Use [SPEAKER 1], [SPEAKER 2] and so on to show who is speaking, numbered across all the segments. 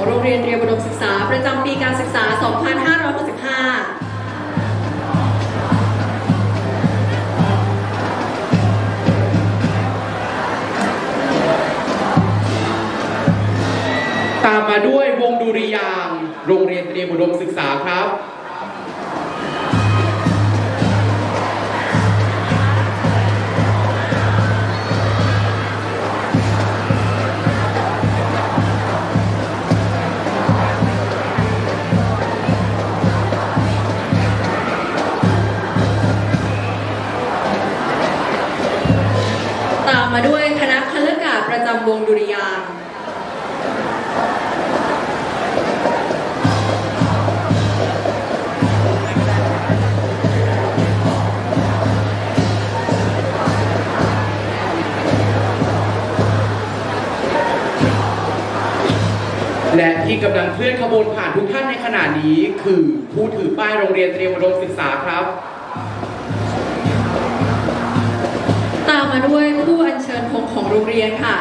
[SPEAKER 1] ของโรงเรียนเตรียมอุดมศึกษา ประจำปีการศึกษา 2565
[SPEAKER 2] ตามมาด้วยวงดุริยางโรงเรียนเตรียมอุดมศึกษาครับ และที่กำลังเคลื่อนขบวนผ่านทุกท่านในขณะนี้ คือผู้ถือป้ายโรงเรียนเตรียมอุดมศึกษาครับ
[SPEAKER 1] ตามมาด้วยผู้อัญเชิญธงของโรงเรียนค่ะ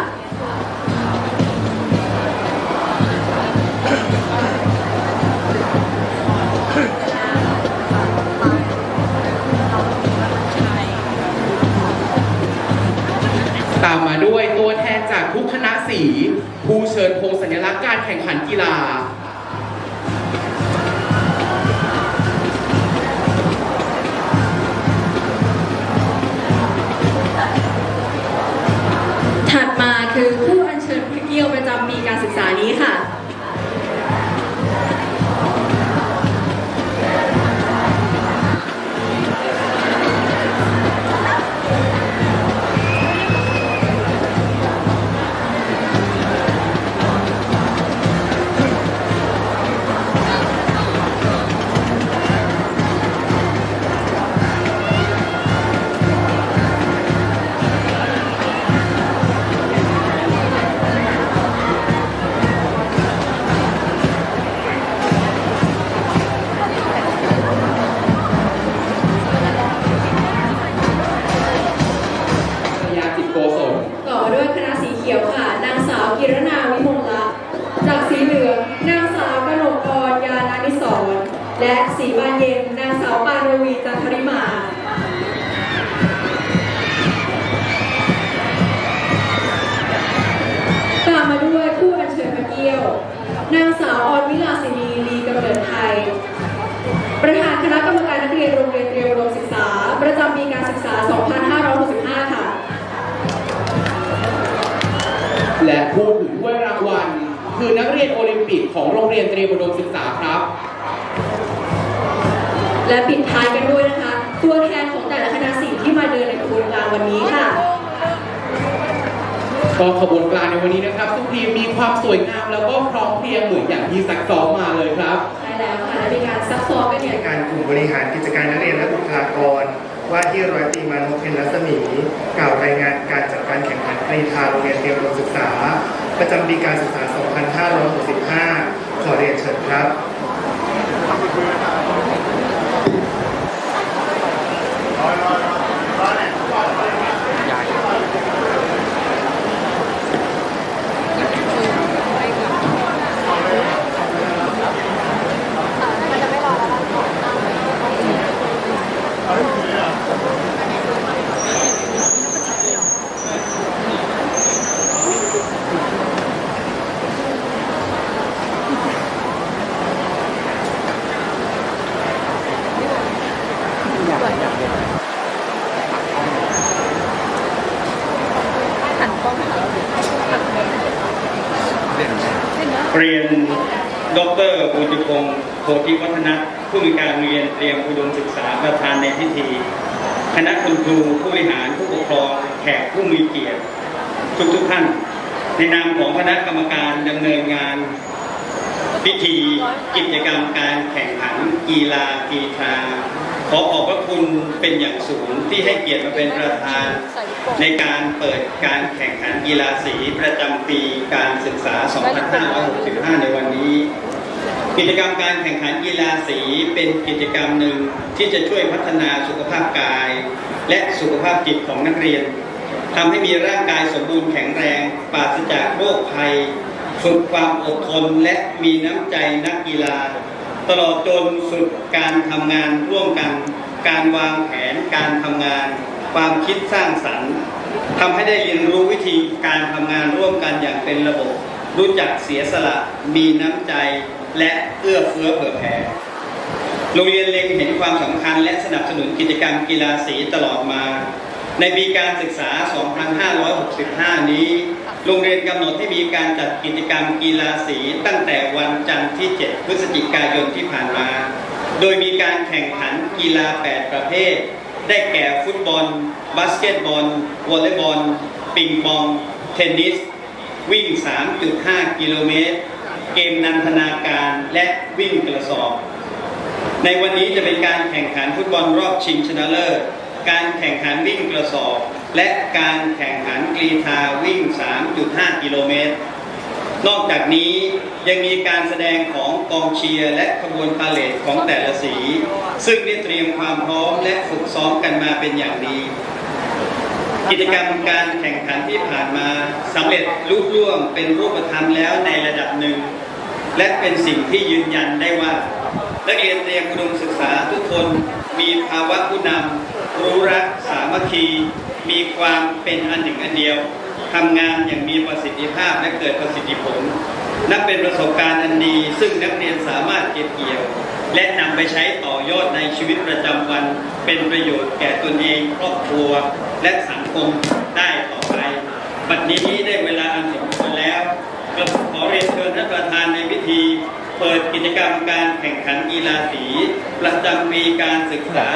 [SPEAKER 2] ตามมาด้วยตัวแทนจาก ทุกคณะสีผู้เชิญธงสัญลักษณ์การแข่งขันกีฬา
[SPEAKER 1] ถัดมาคือผู้อัญเชิญพระเกี้ยวประจำปีการศึกษานี้ค่ะ
[SPEAKER 2] กา
[SPEAKER 1] รศึกษา 2565 ค่ะ
[SPEAKER 2] และผู้ถือถ้วยรางวัล คือนักเรียนโอลิมปิกของโรงเรียนเตรียมอุดมศึกษาครับ
[SPEAKER 1] และปิดท้ายกันด้วยนะคะ ตัวแทนของแต่ละคณะสีที่มาเดินในขบวนการวันนี้ค่ะ
[SPEAKER 2] ก็ขบวนการในวันนี้นะครับทุกทีมมีความสวยงามแล้วก็พร้อมเพรียงเหมือนอย่างที่ซักซ้อมมาเลยครับ
[SPEAKER 1] ใช่แล้วค่ะและมีการซักซ้อมกันเนี่ย
[SPEAKER 3] การกลุ่มบริหารกิจการนักเรียนและบุคลากร ว่าที่ร้อยตีมานพเพ็ญรัศมีกล่าวรายงานการจัดการแข่งขันกรีฑาโรงเรียนเตรียมอุดมศึกษา ประจำปีการศึกษา 2565 ขอเรียนเชิญครับ
[SPEAKER 4] เรียน ดรบุญพงศ์โพธิวัฒนะผู้มีการเรียนเตรียมอุดมศึกษาประธานในพิธี คณะคุณครูผู้บริหารผู้ปกครองแขกผู้มีเกียรติ ทุกทุกท่าน ในนามของคณะกรรมการดำเนินงาน พิธีกิจกรรมการแข่งขันกีฬากีฬาขอขอบพระคุณเป็นอย่างสูงที่ให้เกียรติมาเป็นประธาน ในการเปิดการแข่งขันกีฬาสีประจำปีการศึกษา 2565 ในวันนี้ กิจกรรมการแข่งขันกีฬาสีเป็นกิจกรรมหนึ่งที่จะช่วยพัฒนาสุขภาพกาย และสุขภาพจิตของนักเรียนทำให้มีร่างกายสมบูรณ์แข็งแรงปราศจากโรคภัย ฝึกความอดทนและมีน้ำใจนักกีฬา ตลอดจนฝึกการทำงานร่วมกัน การวางแผนการทำงาน ความคิดสร้างสรรค์ทำให้ได้เรียนรู้วิธีการทำงานร่วมกันอย่างเป็นระบบ รู้จักเสียสละ มีน้ำใจ และเอื้อเฟื้อเผื่อแผ่โรงเรียนเล็งเห็นความสำคัญและสนับสนุนกิจกรรมกีฬาสีตลอดมา ในปีการศึกษา 2565 นี้ โรงเรียนกำหนดให้มีการจัดกิจกรรมกีฬาสีตั้งแต่วันจันทร์ที่ 7 พฤศจิกายนที่ผ่านมา โดยมีการแข่งขันกีฬา 8 ประเภท ได้แก่ฟุตบอล บาสเกตบอล วอลเลย์บอล ปิงปอง เทนนิส วิ่ง 3.5 กิโลเมตร เกมนันทนาการและวิ่งกระสอบ ในวันนี้จะเป็นการแข่งขันฟุตบอลรอบชิงชนะเลิศ การแข่งขันวิ่งกระสอบ และการแข่งขันกรีธาวิ่ง 3.5 กิโลเมตร นอกจากนี้ยังมีการแสดงของกองเชียร์และขบวนพาเลทของแต่ละสี ซึ่งได้เตรียมความพร้อมและฝึกซ้อมกันมาเป็นอย่างดี กิจกรรมการแข่งขันที่ผ่านมาสำเร็จลุล่วงเป็นรูปธรรมแล้วในระดับหนึ่ง และเป็นสิ่งที่ยืนยันได้ว่า นักเรียนเตรียมอุดมศึกษาทุกคนมีภาวะผู้นำรู้รักสามัคคี มีความเป็นอันหนึ่งอันเดียวทำงานอย่างมีประสิทธิภาพและเกิดประสิทธิผล นับเป็นประสบการณ์อันดี ซึ่งนักเรียนสามารถเก็บเกี่ยว และนำไปใช้ต่อยอดในชีวิตประจำวัน เป็นประโยชน์แก่ตนเองครอบครัว และสังคมได้ต่อไปบัดนี้ได้เวลาอันสมควรแล้วกระผมขอเรียนเชิญท่านประธานในพิธี เปิดกิจกรรมการแข่งขันกีฬาสี ประจำปีการศึกษา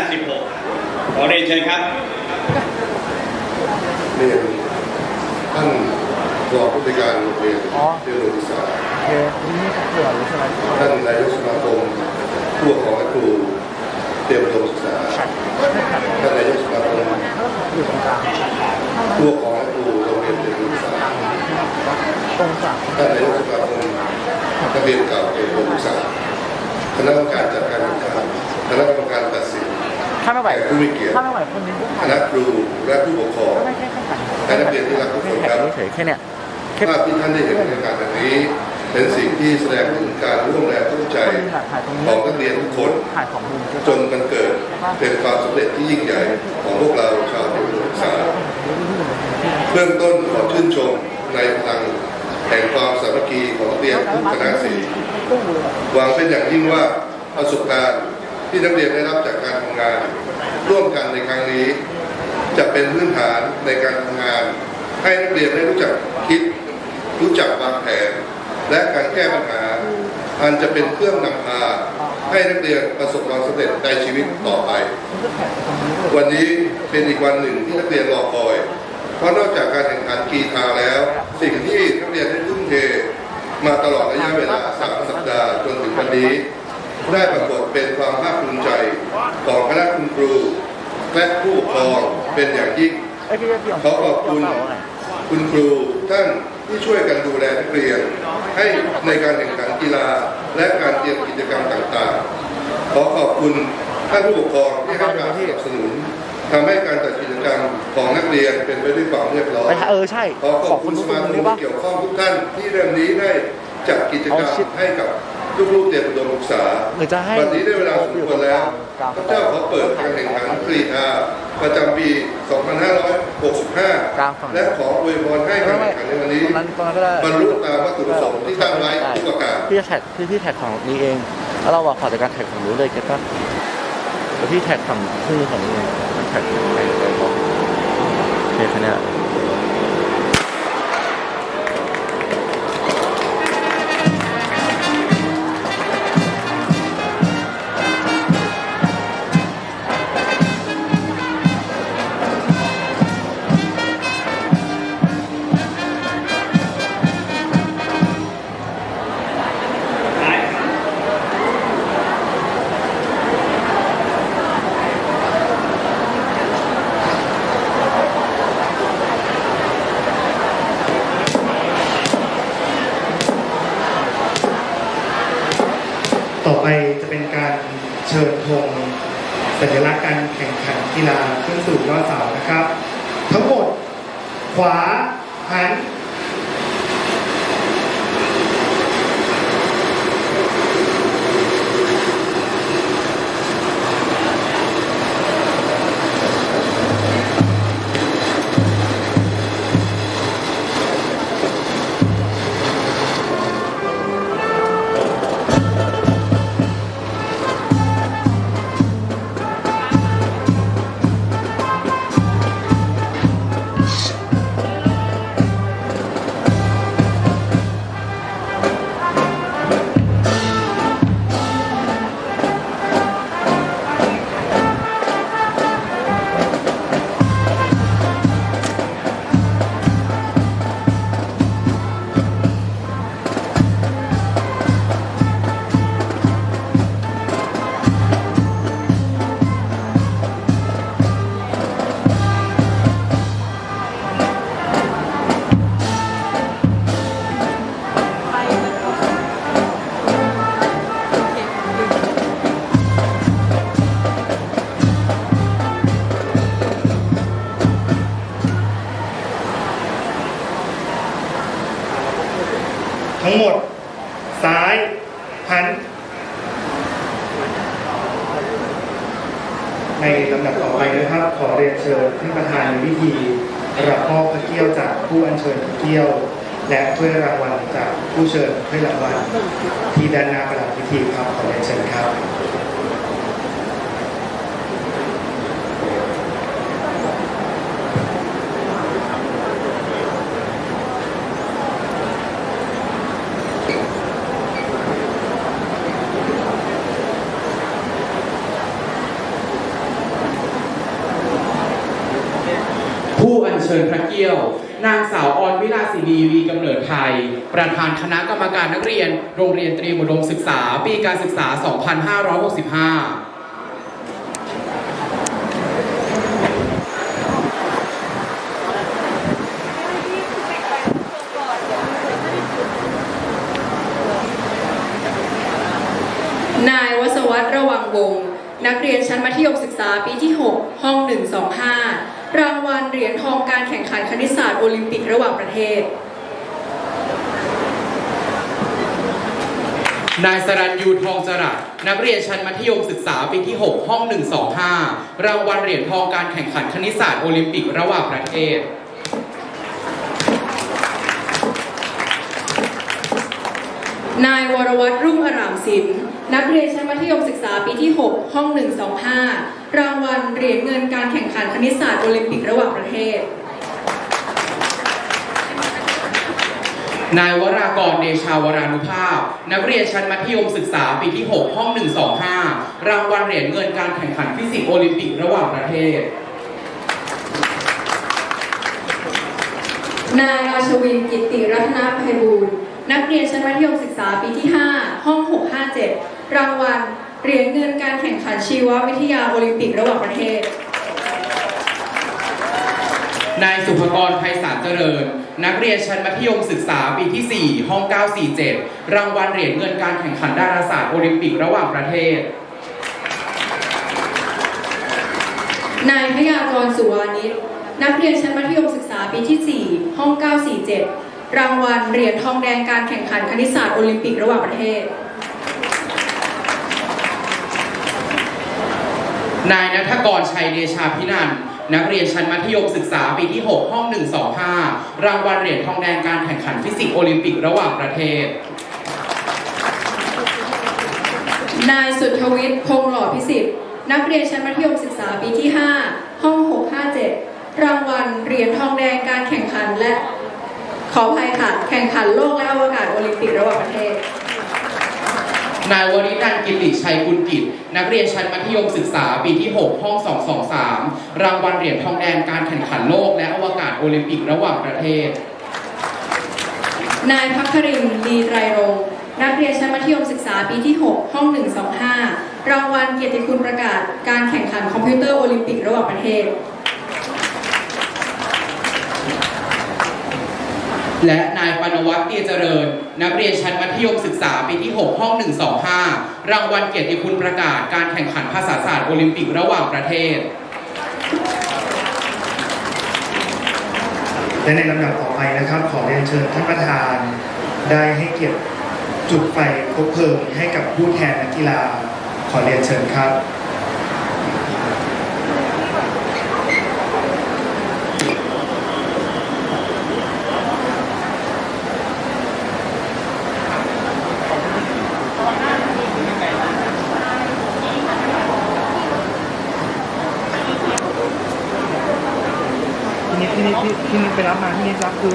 [SPEAKER 4] 2556 ขอเรียนเชิญครับ
[SPEAKER 5] เรียนท่านรองผู้ในวยการโรงเรียนเตรียมอุดมศึกษา
[SPEAKER 6] เดี๋ยวนี่เผื่อรู้ใช่ไหม
[SPEAKER 5] ท่านนายกสมาคมผู้ปกครองและครู เตรียมอุดมศึกษาท่านนายกสมาคม
[SPEAKER 6] อยู่ตรงกลาง
[SPEAKER 5] ผู้ปกครองและครูโรงเรียนเตรียมอุดมศึกษา
[SPEAKER 6] ตรงกลาง
[SPEAKER 5] ท่านนายกสมาคมนักเรียนเก่าเตรียมอุดมศึกษาคณะกรรมการจัดการแข่งขันคณะกรรมการตัดสิน
[SPEAKER 6] ถ้าไม่ไหว
[SPEAKER 5] แขกผู้มีเกียรติ
[SPEAKER 6] ถ้าไม่ไหวคนนี้ปุ๊บ
[SPEAKER 5] คณะครูและผู้ปกครอง
[SPEAKER 6] ก็ไม่แค่แค่ขัน
[SPEAKER 5] และนักเรียนที่รักทุกคนครับ
[SPEAKER 6] เฉยๆแค่เนี้ยแค่
[SPEAKER 5] ภาพที่ท่านได้เห็นในการแบบนี้ เป็นสิ่งที่แสดงถึงการร่วมแรงร่วมใจ
[SPEAKER 6] คนนี้ถ่ายตรงนี้
[SPEAKER 5] ของนักเรียนทุกคน
[SPEAKER 6] ถ่ายของมุม
[SPEAKER 5] จนมันเกิดเป็นความสำเร็จที่ยิ่งใหญ่ของพวกเราชาวเด็กศึกษาเบื้องต้นขอชื่นชมในพลังแห่งความสามัคคีของนักเรียนทุกคณะสีหวังเป็นอย่างยิ่งว่าประสบการณ์ที่นักเรียนได้รับจากการทำงาน ร่วมกันในครั้งนี้ จะเป็นพื้นฐานในการทำงาน ให้นักเรียนได้รู้จักคิด รู้จักวางแผน และการแก้ปัญหา อันจะเป็นเครื่องนำพาให้นักเรียนประสบความสำเร็จในชีวิตต่อไป วันนี้เป็นอีกวันหนึ่งที่นักเรียนรอคอย เพราะนอกจากการแข่งขันกีฬาแล้ว สิ่งที่นักเรียนได้ทุ่มเทมาตลอดระยะเวลาสามสัปดาห์จนถึงวันนี้ ได้ปรากฏเป็นความภาคภูมิใจของคณะคุณครู และผู้ปกครองเป็นอย่างยิ่งขอขอบคุณคุณครูท่าน ที่ช่วยกันดูแลนักเรียน ให้ในการแข่งขันกีฬา และการเตรียมกิจกรรมต่างๆ ขอขอบคุณท่านผู้ปกครองที่ให้การสนับสนุนทำให้การจัดกิจกรรมของนักเรียนเป็นไปด้วยความเรียบร้อย
[SPEAKER 6] ไปเออใช่
[SPEAKER 5] ขอขอบคุณ
[SPEAKER 6] ข
[SPEAKER 5] ส
[SPEAKER 6] อบคุณ
[SPEAKER 5] มาคม
[SPEAKER 6] ทุกคนด้วยปะ
[SPEAKER 5] ที่เกี่ยวข้องทุกท่านที่เรื่องนี้ได้จัดกิจกรรม
[SPEAKER 6] เอาชิด
[SPEAKER 5] ให้กับ ลูกๆเตรียมอุดมศึกษา
[SPEAKER 6] หรือจะให้
[SPEAKER 5] วันนี้ได้เวลาสมควรแล้ว
[SPEAKER 6] กลาง
[SPEAKER 5] พระเจ้าขอเปิดการแข่งขันกรีธาประจำปี 2565
[SPEAKER 6] กลางฝั่ง
[SPEAKER 5] และขออวยพรให้การแข่งขันในวันนี้
[SPEAKER 6] ตรงนั้นตรงนั้นก็ได้
[SPEAKER 5] บรรลุตามวัตถุประสงค์ที่ตั้งไว้ทุกประการ
[SPEAKER 6] พี่จะแท็กพี่พี่แท็กฝั่งนี้เอง แล้วเราบอกขอจากการแท็กฝั่งนู้นเลยเก็ตปะเดี๋ยวพี่แท็กฝั่งที่ฝั่งนี้เองแท็กไปไปบอกโอเคแค่เนี้ย
[SPEAKER 3] สัญลักษณ์การแข่งขันกีฬาขึ้นสู่ยอดเสานะครับ ทั้งหมดขวาหัน ผู้เชิญถ้รางวัลที่ด้านหน้าประหลัดพิธีครับขอเชิญครับ
[SPEAKER 2] ผู้อัญเชิญพระเกี้ยว นางสาว ศินีวีกำเนิดไทย ประธานคณะกรรมการนักเรียน โรงเรียนเตรียมอุดมศึกษา ปีการศึกษา 2565
[SPEAKER 1] นายวศวัตรระวังวงศ์นักเรียนชั้นมัธยมศึกษาปีที่ 6 ห้อง 125 รางวัลเหรียญทองการแข่งขันคณิตศาสตร์โอลิมปิกระหว่างประเทศ
[SPEAKER 2] นายสรัญยูทองจรัสนักเรียนชั้นมัธยมศึกษาปีที่ 6 ห้อง 125 รางวัลเหรียญทองการแข่งขันคณิตศาสตร์โอลิมปิกระหว่างประเทศ
[SPEAKER 1] นายวรวัตรรุ่งอรามศิลป์นักเรียนชั้นมัธยมศึกษาปีที่ 6 ห้อง 125 รางวัลเหรียญเงินการแข่งขันคณิตศาสตร์โอลิมปิกระหว่างประเทศ
[SPEAKER 2] นายวรากรเดชาวรานุภาพ นักเรียนชั้นมัธยมศึกษาปีที่ 6 ห้อง 125 รางวัลเหรียญเงินการแข่งขันฟิสิกส์โอลิมปิกระหว่างประเทศ
[SPEAKER 1] นายราชวินกิตติรัตนภัยบูรณ์นักเรียนชั้นมัธยมศึกษาปีที่ 5 ห้อง 657 รางวัล เหรียญเงินการแข่งขันชีววิทยาโอลิมปิกระหว่างประเทศ
[SPEAKER 2] นายสุภกรไพศาลเจริญ นักเรียนชั้นมัธยมศึกษาปีที่ 4 ห้อง 947 รางวัลเหรียญเงินการแข่งขันดาราศาสตร์โอลิมปิกระหว่างประเทศ
[SPEAKER 1] นายพยากรสุวานิชนักเรียนชั้นมัธยมศึกษาปีที่ 4 ห้อง 947 รางวัลเหรียญทองแดงการแข่งขันคณิตศาสตร์โอลิมปิกระหว่างประเทศ
[SPEAKER 2] นายนัทกรชัยเดชาพินันนักเรียนชั้นมัธยมศึกษาปีที่ 6 ห้อง 125 รางวัลเหรียญทองแดงการแข่งขันฟิสิกส์โอลิมปิกระหว่างประเทศ
[SPEAKER 1] นายสุทธวิทย์พงหล่อพิสิทธิ์ นักเรียนชั้นมัธยมศึกษาปีที่ 5 ห้อง 657 รางวัลเหรียญทองแดงการแข่งขันและ ขออภัยค่ะ แข่งขันโลกและอวกาศโอลิมปิกระหว่างประเทศ
[SPEAKER 2] นายวริดันกิติชัยกุลกิจ นักเรียนชั้นมัธยมศึกษาปีที่ 6 ห้อง 223 รางวัลเหรียญทองแดงการแข่งขันโลก และอวกาศโอลิมปิกระหว่างประเทศ
[SPEAKER 1] นายพักครินลีไตรรงนักเรียนชั้นมัธยมศึกษาปีที่ 6 ห้อง 125 รางวัลเกียรติคุณประกาศการแข่งขันคอมพิวเตอร์โอลิมปิกระหว่างประเทศ
[SPEAKER 2] และนายปนวัตเตียเจริญ นักเรียนชั้นมัธยมศึกษาปีที่ 6 ห้อง 125 รางวัลเกียรติคุณประกาศการแข่งขันภาษาศาสตร์โอลิมปิกระหว่างประเทศ
[SPEAKER 3] และในลำดับต่อไปนะครับ ขอเรียนเชิญท่านประธานได้ให้เกียรติจุดไฟคบเพลิงให้กับผู้แทนนักกีฬา ขอเรียนเชิญครับ
[SPEAKER 7] พี่นิดพี่นิดพี่พี่นิดไปรับมาที่นี่รับคือ